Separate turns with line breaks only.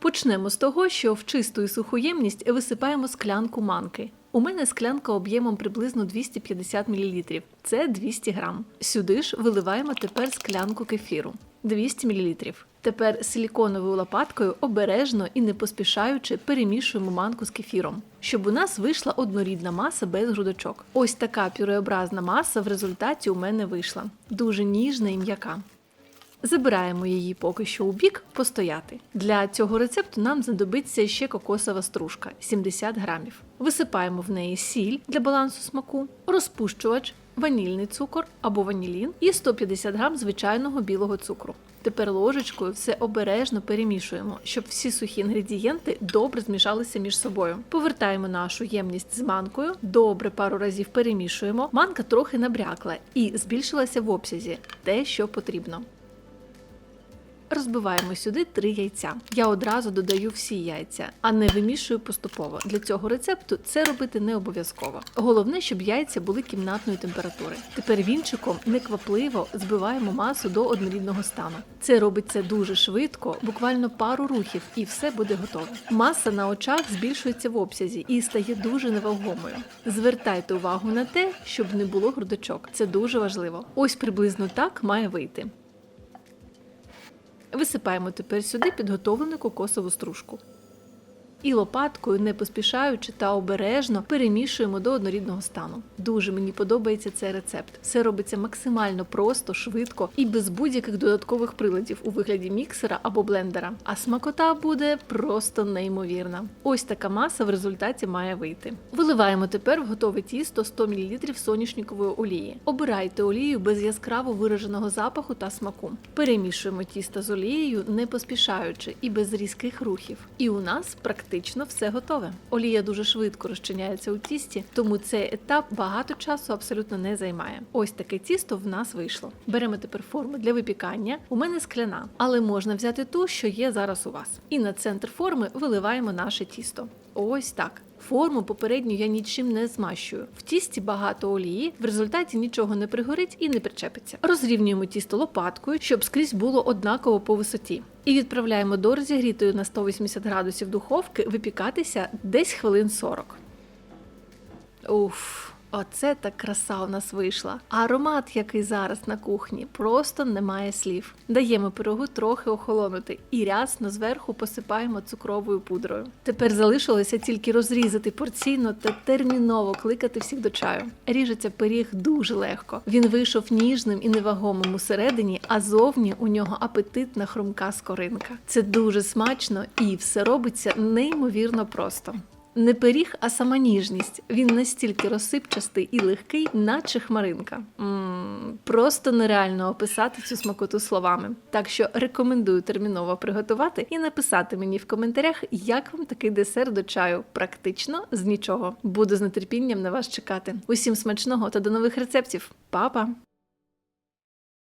Почнемо з того, що в чисту і суху ємність висипаємо склянку манки. У мене склянка об'ємом приблизно 250 мл. Це 200 грам. Сюди ж виливаємо тепер склянку кефіру 200 мл. Тепер силіконовою лопаткою обережно і не поспішаючи перемішуємо манку з кефіром, щоб у нас вийшла однорідна маса без грудочок. Ось така пюреобразна маса в результаті у мене вийшла. Дуже ніжна і м'яка. Забираємо її поки що у бік постояти. Для цього рецепту нам знадобиться ще кокосова стружка 70 грамів. Висипаємо в неї сіль для балансу смаку, розпущувач, ванільний цукор або ванілін і 150 грам звичайного білого цукру. Тепер ложечкою все обережно перемішуємо, щоб всі сухі інгредієнти добре змішалися між собою. Повертаємо нашу ємність з манкою, добре пару разів перемішуємо. Манка трохи набрякла і збільшилася в обсязі, те, що потрібно. Розбиваємо сюди три яйця. Я одразу додаю всі яйця, а не вимішую поступово. Для цього рецепту це робити не обов'язково. Головне, щоб яйця були кімнатної температури. Тепер вінчиком неквапливо збиваємо масу до однорідного стану. Це робиться дуже швидко, буквально пару рухів, і все буде готово. Маса на очах збільшується в обсязі і стає дуже невагомою. Звертайте увагу на те, щоб не було грудочок. Це дуже важливо. Ось приблизно так має вийти. Висипаємо тепер сюди підготовлену кокосову стружку. І лопаткою, не поспішаючи та обережно перемішуємо до однорідного стану. Дуже мені подобається цей рецепт. Все робиться максимально просто, швидко і без будь-яких додаткових приладів у вигляді міксера або блендера. А смакота буде просто неймовірна. Ось така маса в результаті має вийти. Виливаємо тепер в готове тісто 100 мл соняшникової олії. Обирайте олію без яскраво вираженого запаху та смаку. Перемішуємо тісто з олією, не поспішаючи і без різких рухів. І у нас практично все готове. Олія дуже швидко розчиняється у тісті, тому цей етап багато часу абсолютно не займає. Ось таке тісто в нас вийшло. Беремо тепер форму для випікання. У мене скляна, але можна взяти ту, що є зараз у вас. І на центр форми виливаємо наше тісто. Ось так. Форму попередню я нічим не змащую. В тісті багато олії, в результаті нічого не пригорить і не причепиться. Розрівнюємо тісто лопаткою, щоб скрізь було однаково по висоті. І відправляємо до розігрітої на 180 градусів духовки випікатися десь хвилин 40. Уф, оце так краса у нас вийшла. А аромат, який зараз на кухні, просто немає слів. Даємо пирогу трохи охолонути і рясно зверху посипаємо цукровою пудрою. Тепер залишилося тільки розрізати порційно та терміново кликати всіх до чаю. Ріжеться пиріг дуже легко. Він вийшов ніжним і невагомим усередині, а зовні у нього апетитна хрумка скоринка. Це дуже смачно і все робиться неймовірно просто. Не пиріг, а сама ніжність. Він настільки розсипчастий і легкий, наче хмаринка. м просто нереально описати цю смакоту словами. Так що рекомендую терміново приготувати і написати мені в коментарях, як вам такий десерт до чаю. Практично з нічого. Буду з нетерпінням на вас чекати. Усім смачного та до нових рецептів. Па-па!